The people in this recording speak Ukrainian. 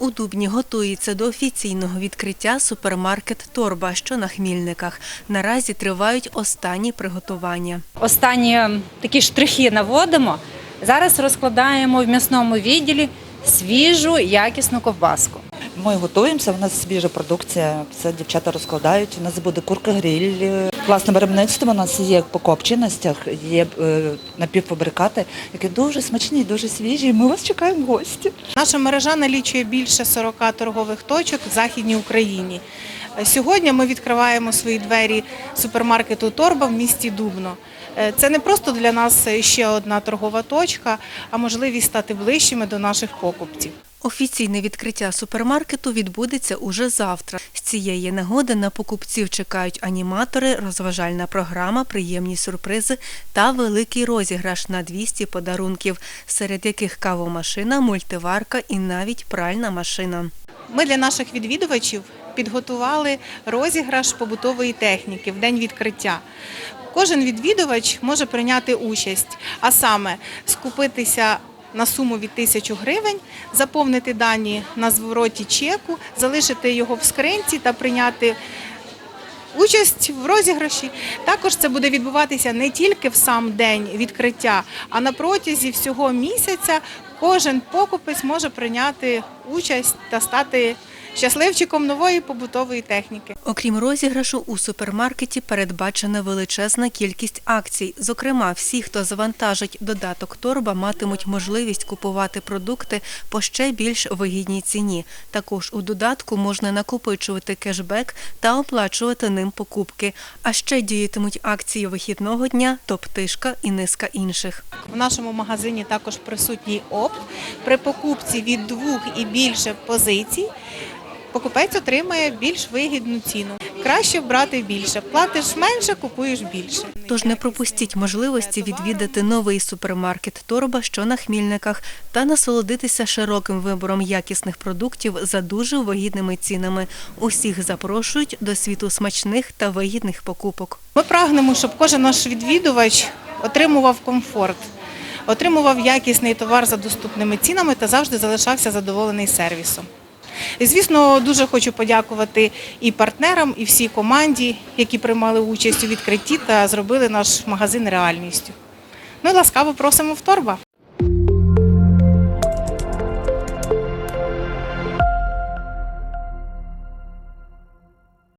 У Дубні готується до офіційного відкриття супермаркет Торба, що на Хмільниках. Наразі тривають останні приготування. Останні ем, такі штрихи наводимо. Зараз розкладаємо в м'ясному відділі свіжу якісну ковбаску. Ми готуємося, у нас свіжа продукція, все дівчата розкладають. У нас буде курка гриль. Власне виробництво у нас є по копченостях, є е, напівфабрикати, які дуже смачні, дуже свіжі. Ми вас чекаємо в гості. Наша мережа налічує більше 40 торгових точок в Західній Україні. Сьогодні ми відкриваємо свої двері супермаркету Торба в місті Дубно. Е, Це не просто для нас ще одна торгова точка, а можливість стати ближчими до наших покупців. Офіційне відкриття супермаркету відбудеться уже завтра. Цієї нагоди на покупців чекають аніматори, розважальна програма, приємні сюрпризи та великий розіграш на 200 подарунків, серед яких кавомашина, мультиварка і навіть пральна машина. Ми для наших відвідувачів підготували розіграш побутової техніки в день відкриття. Кожен відвідувач може прийняти участь, а саме скупитися на суму від 1000 гривень, заповнити дані на звороті чеку, залишити його в скринці та прийняти участь в розіграші. Також це буде відбуватися не тільки в сам день відкриття, а на протязі всього місяця кожен покупець може прийняти участь та стати щасливчиком нової побутової техніки. Окрім розіграшу, у супермаркеті передбачена величезна кількість акцій. Зокрема, всі, хто завантажить додаток торба, матимуть можливість купувати продукти по ще більш вигідній ціні. Також у додатку можна накопичувати кешбек та оплачувати ним покупки. А ще діятимуть акції вихідного дня, топ-тишка і низка інших. В нашому магазині також присутній опт. При покупці від двох і більше позицій покупець отримає більш вигідну ціну. Краще брати більше. Платиш менше, купуєш більше. Тож не пропустіть можливості відвідати новий супермаркет Торба, що на Хмільниках, та насолодитися широким вибором якісних продуктів за дуже вигідними цінами. Усіх запрошують до світу смачних та вигідних покупок. Ми прагнемо, щоб кожен наш відвідувач отримував комфорт, отримував якісний товар за доступними цінами та завжди залишався задоволений сервісом. І, звісно, дуже хочу подякувати і партнерам, і всій команді, які приймали участь у відкритті та зробили наш магазин реальністю. Ну і ласкаво просимо в торба.